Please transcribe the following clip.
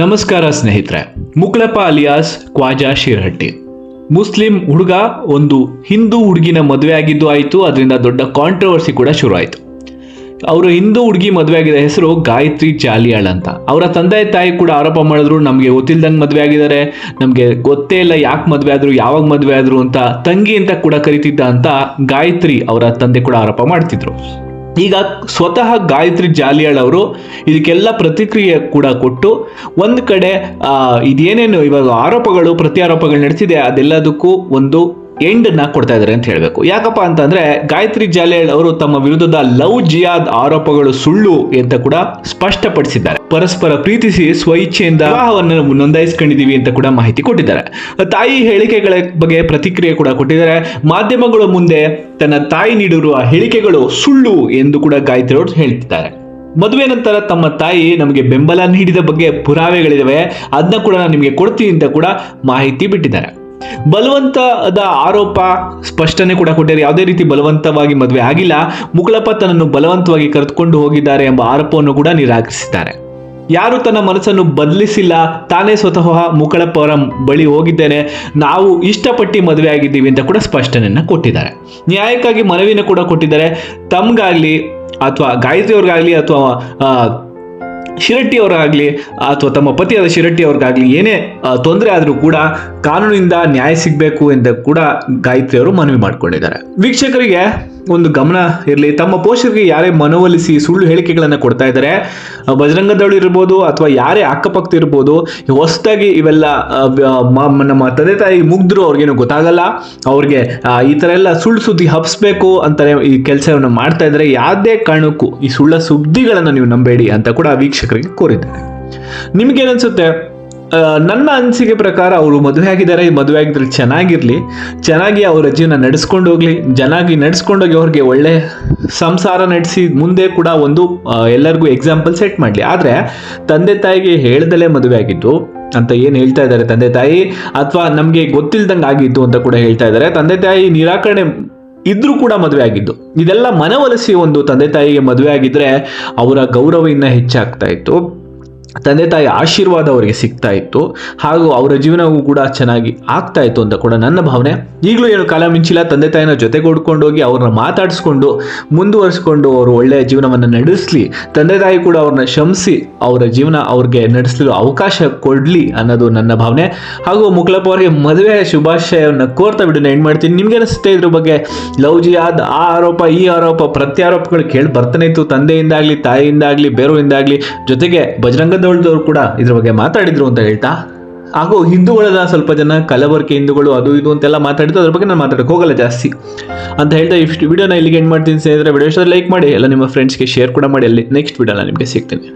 ನಮಸ್ಕಾರ ಸ್ನೇಹಿತರೆ. ಮುಕ್ಳಪ್ಪ alias Khawaja Shirhatti. Muslim ಹುಡುಗ, ಒಂದು ಹಿಂದೂ ಹುಡುಗಿನ ಮದುವೆ ಆಗಿದ್ದು ಆಯಿತು, ಅದರಿಂದ ದೊಡ್ಡ ಕಾಂಟ್ರವರ್ಸಿ ಕೂಡ ಶುರು ಆಯಿತು ಅವರು ಹಿಂದೂ ಹುಡುಗಿ ಮದುವೆ ಆಗಿದ ಹೆಸರು ಗಾಯತ್ರಿ ಜಾಲಿಯಾಳ್ ಅಂತ. ಅವರ ತಂದೆ ತಾಯಿ ಕೂಡ ಆರೋಪ ಮಾಡಿದ್ರು, ನಮಗೆ ಗೊತ್ತಿಲ್ದಂಗೆ ಮದುವೆ ಆಗಿದ್ದಾರೆ ನಮಗೆ ಗೊತ್ತೇ ಇಲ್ಲ ಯಾಕೆ ಮದುವೆ ಆದರು ಯಾವಾಗ ಮದುವೆ ಆದರು ಅಂತ ತಂಗಿ ಅಂತ ಕೂಡ ಕರಿತಿದ್ದ ಅಂತ ಗಾಯತ್ರಿ ಅವರ ತಂದೆ ಕೂಡ ಆರೋಪ ಮಾಡ್ತಿದ್ರು. ಈಗ ಸ್ವತಃ ಗಾಯತ್ರಿ ಜಾಲಿಯಾಳ್ ಅವರು ಇದಕ್ಕೆಲ್ಲ ಪ್ರತಿಕ್ರಿಯೆ ಕೂಡ ಕೊಟ್ಟು ಒಂದು ಕಡೆ ಇದೇನೇನು ಇವಾಗ ಆರೋಪಗಳು, ಪ್ರತ್ಯಾರೋಪಗಳು ನಡೆಸಿದೆ, ಅದೆಲ್ಲದಕ್ಕೂ ಒಂದು ಎಂಡ್ನ ಕೊಡ್ತಾ ಇದ್ದಾರೆ ಅಂತ ಹೇಳಬೇಕು. ಯಾಕಪ್ಪ ಅಂತಂದ್ರೆ ಗಾಯತ್ರಿ ಜಾಲೇಡ್ ಅವರು ತಮ್ಮ ವಿರುದ್ಧದ ಲವ್ ಜಿಯಾದ್ ಆರೋಪಗಳು ಸುಳ್ಳು ಅಂತ ಕೂಡ ಸ್ಪಷ್ಟಪಡಿಸಿದ್ದಾರೆ. ಪರಸ್ಪರ ಪ್ರೀತಿಸಿ ಸ್ವಇಚ್ಛೆಯಿಂದ ವಿವಾಹವನ್ನು ನೋಂದಾಯಿಸ್ಕೊಂಡಿದೀವಿ ಅಂತ ಕೂಡ ಮಾಹಿತಿ ಕೊಟ್ಟಿದ್ದಾರೆ. ತಾಯಿ ಹೇಳಿಕೆಗಳ ಬಗ್ಗೆ ಪ್ರತಿಕ್ರಿಯೆ ಕೂಡ ಕೊಟ್ಟಿದ್ದಾರೆ. ಮಾಧ್ಯಮಗಳ ಮುಂದೆ ತನ್ನ ತಾಯಿ ನೀಡಿರುವ ಹೇಳಿಕೆಗಳು ಸುಳ್ಳು ಎಂದು ಕೂಡ ಗಾಯತ್ರಿ ಅವರು ಹೇಳ್ತಿದ್ದಾರೆ. ಮದುವೆ ನಂತರ ತಮ್ಮ ತಾಯಿ ನಮಗೆ ಬೆಂಬಲ ನೀಡಿದ ಬಗ್ಗೆ ಪುರಾವೆಗಳಿದಾವೆ ಅದನ್ನ ಕೂಡ ನಾನು ನಿಮಗೆ ಕೊಡ್ತೀನಿ ಅಂತ ಕೂಡ ಮಾಹಿತಿ ಬಿಟ್ಟಿದ್ದಾರೆ. ಬಲವಂತದ ಆರೋಪ ಸ್ಪಷ್ಟನೆ ಕೂಡ ಕೊಟ್ಟಿದ್ದಾರೆ. ಯಾವುದೇ ರೀತಿ ಬಲವಂತವಾಗಿ ಮದುವೆ ಆಗಿಲ್ಲ. ಮುಕುಳಪ್ಪ ತನ್ನನ್ನು ಬಲವಂತವಾಗಿ ಕರೆದುಕೊಂಡು ಹೋಗಿದ್ದಾರೆ ಎಂಬ ಆರೋಪವನ್ನು ಕೂಡ ನಿರಾಕರಿಸಿದ್ದಾರೆ. ಯಾರು ತನ್ನ ಮನಸ್ಸನ್ನು ಬದಲಿಸಿಲ್ಲ, ತಾನೇ ಸ್ವತಃ ಮುಕಳಪ್ಪ ಅವರ ಬಳಿ ಹೋಗಿದ್ದೇನೆ. ನಾವು ಇಷ್ಟಪಟ್ಟು ಮದುವೆ ಆಗಿದ್ದೀವಿ ಅಂತ ಕೂಡ ಸ್ಪಷ್ಟನೆಯನ್ನು ಕೊಟ್ಟಿದ್ದಾರೆ. ನ್ಯಾಯಕ್ಕಾಗಿ ಮನವಿನ ಕೂಡ ಕೊಟ್ಟಿದ್ದಾರೆ. ತಮ್ಗಾಗ್ಲಿ ಅಥವಾ ಗಾಯತ್ರಿ ಅವ್ರಿಗಾಗ್ಲಿ ಅಥವಾ ಶಿರಟ್ಟಿ ಅವರಾಗಲಿ ಅಥವಾ ತಮ್ಮ ಪತಿಯಾದ ಶಿರಟ್ಟಿ ಅವ್ರಿಗಾಗಲಿ ಏನೇ ತೊಂದರೆ ಆದರೂ ಕೂಡ ಕಾನೂನಿಂದ ನ್ಯಾಯ ಸಿಗಬೇಕು ಎಂದು ಕೂಡ ಗಾಯತ್ರಿ ಅವರು ಮನವಿ ಮಾಡಿಕೊಂಡಿದ್ದಾರೆ. ವೀಕ್ಷಕರಿಗೆ ಒಂದು ಗಮನ ಇರಲಿ. ತಮ್ಮ ಪೋಷಕರಿಗೆ ಯಾರೇ ಮನವೊಲಿಸಿ ಸುಳ್ಳು ಹೇಳಿಕೆಗಳನ್ನು ಕೊಡ್ತಾ ಇದ್ದಾರೆ ಬಜರಂಗದಳು ಇರ್ಬೋದು ಅಥವಾ ಯಾರೇ ಅಕ್ಕಪಕ್ಕ ಇರ್ಬೋದು, ಹೊಸದಾಗಿ ಇವೆಲ್ಲ ನಮ್ಮ ತಂದೆ ತಾಯಿ ಮುಗ್ದ್ರು ಅವ್ರಿಗೇನು ಗೊತ್ತಾಗಲ್ಲ. ಅವ್ರಿಗೆ ಈ ಥರ ಎಲ್ಲ ಸುಳ್ಳು ಸುದ್ದಿ ಹಬ್ಸ್ಬೇಕು ಅಂತಾನೆ ಈ ಕೆಲಸವನ್ನು ಮಾಡ್ತಾ ಇದ್ದಾರೆ. ಯಾವುದೇ ಕಾರಣಕ್ಕೂ ಈ ಸುಳ್ಳ ಸುದ್ದಿಗಳನ್ನು ನೀವು ನಂಬೇಡಿ ಅಂತ ಕೂಡ ವೀಕ್ಷಕರಿಗೆ ಕೋರಿದ್ದೇನೆ ನಿಮ್ಗೇನನ್ಸುತ್ತೆ ನನ್ನ ಅನಿಸಿಕೆ ಪ್ರಕಾರ ಅವರು ಮದುವೆ ಆಗಿದ್ದಾರೆ. ಮದುವೆ ಆಗಿದ್ರೆ ಚೆನ್ನಾಗಿರ್ಲಿ. ಚೆನ್ನಾಗಿ ಅವರ ಜೀವನ ನಡೆಸ್ಕೊಂಡು ಹೋಗ್ಲಿ. ಚೆನ್ನಾಗಿ ನಡೆಸ್ಕೊಂಡೋಗಿ ಅವ್ರಿಗೆ ಒಳ್ಳೆ ಸಂಸಾರ ನಡೆಸಿ ಮುಂದೆ ಕೂಡ ಒಂದು ಎಲ್ಲರಿಗೂ ಎಕ್ಸಾಂಪಲ್ ಸೆಟ್ ಮಾಡಲಿ. ಆದರೆ ತಂದೆ ತಾಯಿಗೆ ಹೇಳ್ದಲೇ ಮದುವೆ ಆಗಿದ್ದು ಅಂತ ಏನು ಹೇಳ್ತಾ ಇದ್ದಾರೆ? ತಂದೆ ತಾಯಿ ಅಥವಾ ನಮಗೆ ಗೊತ್ತಿಲ್ದಂಗೆ ಆಗಿದ್ದು ಅಂತ ಕೂಡ ಹೇಳ್ತಾ ಇದ್ದಾರೆ. ತಂದೆ ತಾಯಿ ನಿರಾಕರಣೆ ಇದ್ರೂ ಕೂಡ ಮದುವೆ ಆಗಿದ್ದು. ಇದೆಲ್ಲ ಮನವೊಲಿಸಿ ಒಂದು ತಂದೆ ತಾಯಿಗೆ ಮದುವೆ ಆಗಿದ್ರೆ ಅವರ ಗೌರವ ಇನ್ನ ಹೆಚ್ಚಾಗ್ತಾ ಇತ್ತು. ತಂದೆ ತಾಯಿ ಆಶೀರ್ವಾದ ಅವರಿಗೆ ಸಿಗ್ತಾ ಇತ್ತು ಹಾಗೂ ಅವರ ಜೀವನವೂ ಕೂಡ ಚೆನ್ನಾಗಿ ಆಗ್ತಾ ಇತ್ತು ಅಂತ ಕೂಡ ನನ್ನ ಭಾವನೆ. ಈಗಲೂ ಏನು ಕಾಲ ಮಿಂಚಿಲ್ಲ, ತಂದೆ ತಾಯಿನ ಜೊತೆಗೂಡ್ಕೊಂಡು ಹೋಗಿ ಅವ್ರನ್ನ ಮಾತಾಡಿಸ್ಕೊಂಡು ಮುಂದುವರಿಸ್ಕೊಂಡು ಅವರು ಒಳ್ಳೆಯ ಜೀವನವನ್ನು ನಡೆಸಲಿ, ತಂದೆ ತಾಯಿ ಕೂಡ ಅವ್ರನ್ನ ಶಮಿಸಿ ಅವರ ಜೀವನ ಅವ್ರಿಗೆ ನಡೆಸಲು ಅವಕಾಶ ಕೊಡಲಿ ಅನ್ನೋದು ನನ್ನ ಭಾವನೆ. ಹಾಗೂ ಮುಕ್ಲಪ್ಪ ಅವರಿಗೆ ಮದುವೆ ಶುಭಾಶಯವನ್ನು ಕೋರ್ತಾ ಬಿಡೋಣ ಎಂಡ್ ಮಾಡ್ತೀನಿ? ನಿಮ್ಗೆ ಅನಿಸುತ್ತೆ ಇದ್ರ ಬಗ್ಗೆ? ಲವ್ ಜಿ ಆದ ಆ ಆರೋಪ, ಈ ಆರೋಪ, ಪ್ರತ್ಯಾರೋಪಗಳು ಕೇಳಿ ಬರ್ತಾನೆ ಇತ್ತು. ತಂದೆಯಿಂದಾಗಲಿ, ತಾಯಿಯಿಂದಾಗಲಿ ಬೇರೆಯಿಂದಾಗಲಿ ಜೊತೆಗೆ ಬಜರಂಗದವ್ರದವ್ರು ಕೂಡ ಇದ್ರ ಬಗ್ಗೆ ಮಾತಾಡಿದ್ರು ಅಂತ ಹೇಳ್ತಾ, ಹಾಗೂ ಹಿಂದೂಗಳೆಲ್ಲ ಸ್ವಲ್ಪ ಜನ ಕಲಬರಕೆ ಹಿಂದೂಗಳು ಅದು ಇದು ಅಂತೆಲ್ಲ ಮಾತಾಡಿದ್ದು ಅದ್ರ ಬಗ್ಗೆ ನಾನು ಮಾತಾಡಕ್ಕೆ ಹೋಗಲ್ಲ ಜಾಸ್ತಿ ಅಂತ ಹೇಳ್ತಾ ಇಷ್ಟು. ವಿಡಿಯೋನ ಇಲ್ಲಿಗೆ ಎಂಡ್ ಮಾಡ್ತೀನಿ ಸ್ನೇಹಿತರೆ. ವಿಡಿಯೋ ಲೈಕ್ ಮಾಡಿ, ಎಲ್ಲ ನಿಮ್ಮ ಫ್ರೆಂಡ್ಸ್ಗೆ ಶೇರ್ ಕೂಡ ಮಾಡಿ. ಅಲ್ಲಿ ನೆಕ್ಸ್ಟ್ ವಿಡಿಯೋನ ನಿಮಗೆ ಸಿಗ್ತೀನಿ.